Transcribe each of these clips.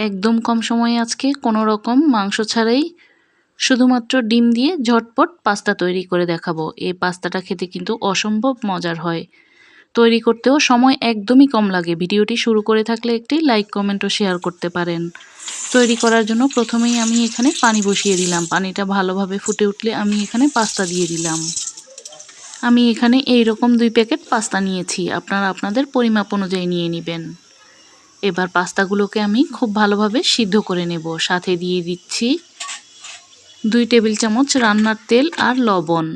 একদম কম সময়ে আজকে কোনো রকম মাংস ছাড়াই শুধুমাত্র ডিম দিয়ে ঝটপট পাস্তা তৈরি করে দেখাবো। এই পাস্তাটা খেতে কিন্তু অসম্ভব মজার হয়। তৈরি করতেও সময় একদমই কম লাগে। ভিডিওটি শুরু করে থাকলে একটি লাইক, কমেন্ট ও শেয়ার করতে পারেন। তৈরি করার জন্য প্রথমেই আমি এখানে পানি বসিয়ে দিলাম। পানিটা ভালোভাবে ফুটে উঠলে আমি এখানে পাস্তা দিয়ে দিলাম। আমি এখানে এই রকম দুই প্যাকেট পাস্তা নিয়েছি। আপনারা আপনাদের পরিমাপ অনুযায়ী নিয়ে নেবেন। এবার পাস্তাগুলোকে আমি খুব ভালোভাবে সিদ্ধ করে নেব। সাথে দিয়ে দিচ্ছি দুই টেবিল চামচ রান্নার তেল আর লবণ।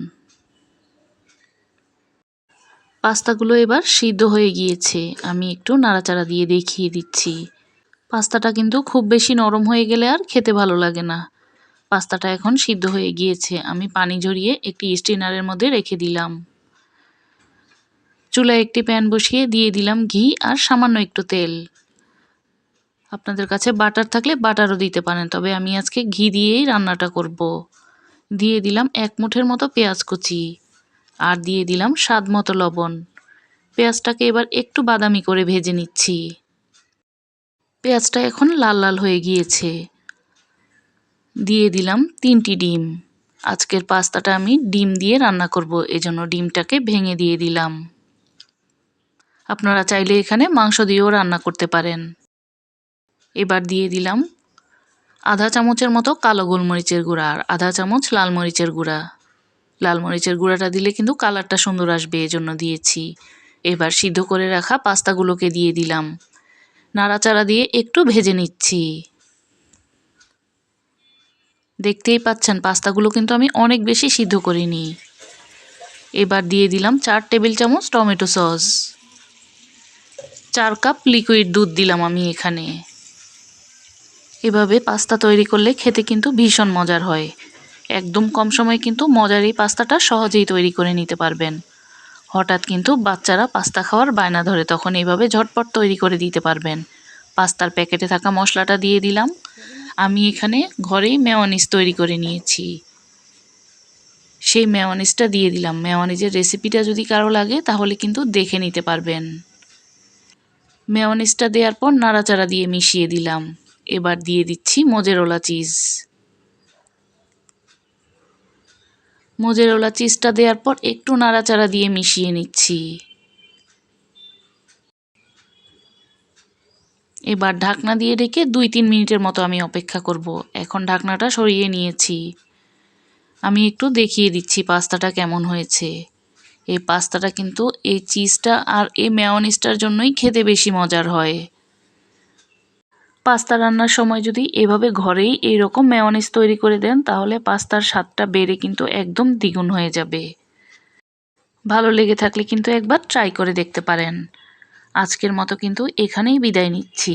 পাস্তাগুলো এবার সিদ্ধ হয়ে গিয়েছে। আমি একটু নাড়াচাড়া দিয়ে দেখিয়ে দিচ্ছি। পাস্তাটা কিন্তু খুব বেশি নরম হয়ে গেলে আর খেতে ভালো লাগে না। পাস্তাটা এখন সিদ্ধ হয়ে গিয়েছে। আমি পানি ঝরিয়ে একটি স্টিনারের মধ্যে রেখে দিলাম। চুলায় একটি প্যান বসিয়ে দিয়ে দিলাম ঘি আর সামান্য একটু তেল। আপনাদের কাছে বাটার থাকলে বাটারও দিতে পারেন, তবে আমি আজকে ঘি দিয়েই রান্নাটা করব। দিয়ে দিলাম এক মুঠের মতো পেঁয়াজ কুচি আর দিয়ে দিলাম স্বাদ মতো লবণ। পেঁয়াজটাকে এবার একটু বাদামি করে ভেজে নিচ্ছি। পেঁয়াজটা এখন লাল লাল হয়ে গিয়েছে। দিয়ে দিলাম তিনটি ডিম। আজকের পাস্তাটা আমি ডিম দিয়ে রান্না করব, এজন্য ডিমটাকে ভেঙে দিয়ে দিলাম। আপনারা চাইলে এখানে মাংস দিয়েও রান্না করতে পারেন। এবার দিয়ে দিলাম আধা চামচের মতো কালো গোলমরিচের গুঁড়া আর আধা চামচ লাল মরিচের গুঁড়া। লাল মরিচের গুঁড়াটা দিলে কিন্তু কালারটা সুন্দর আসবে, এজন্য দিয়েছি। এবার সিদ্ধ করে রাখা পাস্তাগুলোকে দিয়ে দিলাম। নাড়াচাড়া দিয়ে একটু ভেজে নিচ্ছি। দেখতেই পাচ্ছেন, পাস্তাগুলো কিন্তু আমি অনেক বেশি সিদ্ধ করিনি। এবার দিয়ে দিলাম চার টেবিল চামচ টমেটো সস। চার কাপ লিকুইড দুধ দিলাম আমি এখানে। এভাবে পাস্তা তৈরি করলে খেতে কিন্তু ভীষণ মজার হয়। একদম কম সময়ে কিন্তু মজার এই পাস্তাটা সহজেই তৈরি করে নিতে পারবেন। হঠাৎ কিন্তু বাচ্চারা পাস্তা খাওয়ার বায়না ধরে তখন এইভাবে ঝটপট তৈরি করে দিতে পারবেন। পাস্তার প্যাকেটে থাকা মশলাটা দিয়ে দিলাম। আমি এখানে ঘরেই মেয়নিজ তৈরি করে নিয়েছি। সেই মেয়নিজটা দিয়ে দিলাম। মেয়নিজের রেসিপিটা যদি কারও লাগে, তাহলে কিন্তু দেখে নিতে পারবেন। মেয়নিজটা দেওয়ার পর নাড়াচাড়া দিয়ে মিশিয়ে দিলাম। এবার দিয়ে দিচ্ছি মোজেরোলা চিজ মোজেরোলা চিজটা দেওয়ার পর একটু নাড়াচাড়া দিয়ে মিশিয়ে নিচ্ছি। এবার ঢাকনা দিয়ে রেখে দুই তিন মিনিটের মতো আমি অপেক্ষা করব। এখন ঢাকনাটা সরিয়ে নিয়েছি। আমি একটু দেখিয়ে দিচ্ছি পাস্তাটা কেমন হয়েছে। এই পাস্তাটা কিন্তু এই চিজটা আর এই মেয়নিজটার জন্যই খেতে বেশি মজার হয়। পাস্তা রান্নার সময় যদি এভাবে ঘরেই এইরকম মেয়নিস তৈরি করে দেন, তাহলে পাস্তার স্বাদটা বেড়ে কিন্তু একদম দ্বিগুণ হয়ে যাবে। ভালো লেগে থাকলে কিন্তু একবার ট্রাই করে দেখতে পারেন। আজকের মতো কিন্তু এখানেই বিদায় নিচ্ছি।